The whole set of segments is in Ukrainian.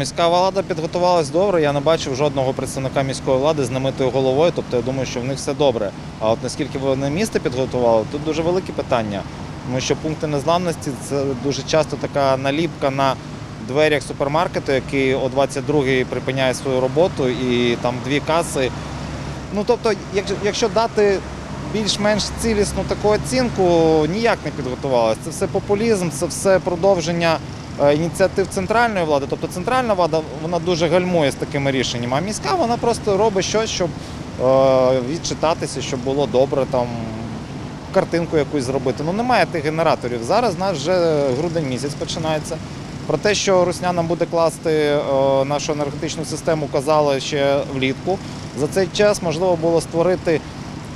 Міська влада підготувалась добре. Я не бачив жодного представника міської влади з намитою головою. Тобто я думаю, що в них все добре. А от наскільки вони місто підготували, тут дуже велике питання. Тому що пункти незламності це дуже часто така наліпка на дверях супермаркету, який о 22-й припиняє свою роботу, і там дві каси. Ну тобто, якщо, дати більш-менш цілісну таку оцінку, ніяк не підготувалися. Це все популізм, це все продовження ініціатив центральної влади. Тобто центральна влада вона дуже гальмує з такими рішеннями, а міська вона просто робить щось, щоб е, відчитатися, щоб було добре там. Картинку якусь зробити. Ну немає тих генераторів. Зараз у нас вже грудень місяць починається. Про те, що Русня нам буде класти е, нашу енергетичну систему, казали ще влітку. За цей час можливо було створити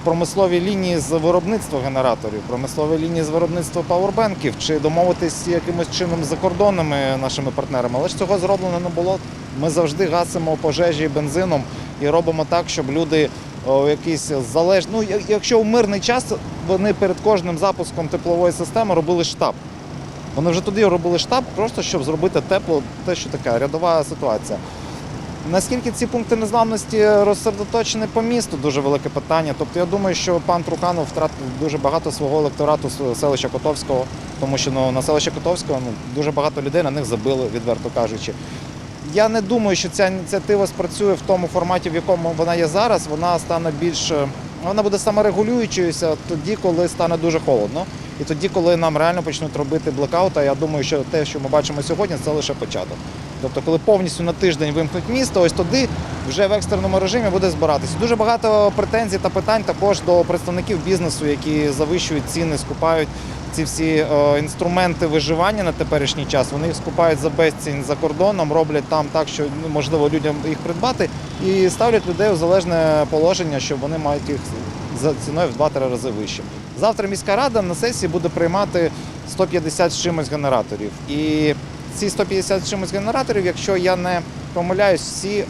промислові лінії з виробництва генераторів, промислові лінії з виробництва пауербенків, чи домовитись якимось чином з закордонними нашими партнерами. Але ж цього зроблено не було. Ми завжди гасимо пожежі бензином і робимо так, щоб люди якісь залеж... Ну, якщо в мирний час вони перед кожним запуском теплової системи робили штаб. Вони вже тоді робили штаб, просто щоб зробити тепло, те, що така рядова ситуація. Наскільки ці пункти незламності розсередоточені по місту, дуже велике питання. Тобто я думаю, що пан Труханов втратив дуже багато свого електорату з селища Котовського, тому що ну, на селище Котовського ну, дуже багато людей на них забили, відверто кажучи. Я не думаю, що ця ініціатива спрацює в тому форматі, в якому вона є зараз. Вона стане більш вона буде саморегулюючою тоді, коли стане дуже холодно. І тоді, коли нам реально почнуть робити блекаут, а я думаю, що те, що ми бачимо сьогодні, це лише початок. Тобто, коли повністю на тиждень вимкнуть місто, ось тоді вже в екстреному режимі буде збиратися. Дуже багато претензій та питань також до представників бізнесу, які завищують ціни, скупають ці всі е, інструменти виживання на теперішній час. Вони їх скупають за безцінь за кордоном, роблять там так, що ну, можливо людям їх придбати, і ставлять людей у залежне положення, що вони мають їх за ціною в 2-3 рази вище. Завтра міська рада на сесії буде приймати 150 з чимось генераторів. І ці 150 чимось генераторів, якщо я не помиляюсь, всі е,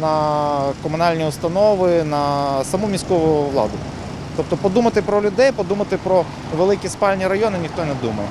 на комунальні установи, на саму міську владу. Тобто подумати про людей, подумати про великі спальні райони ніхто не думає.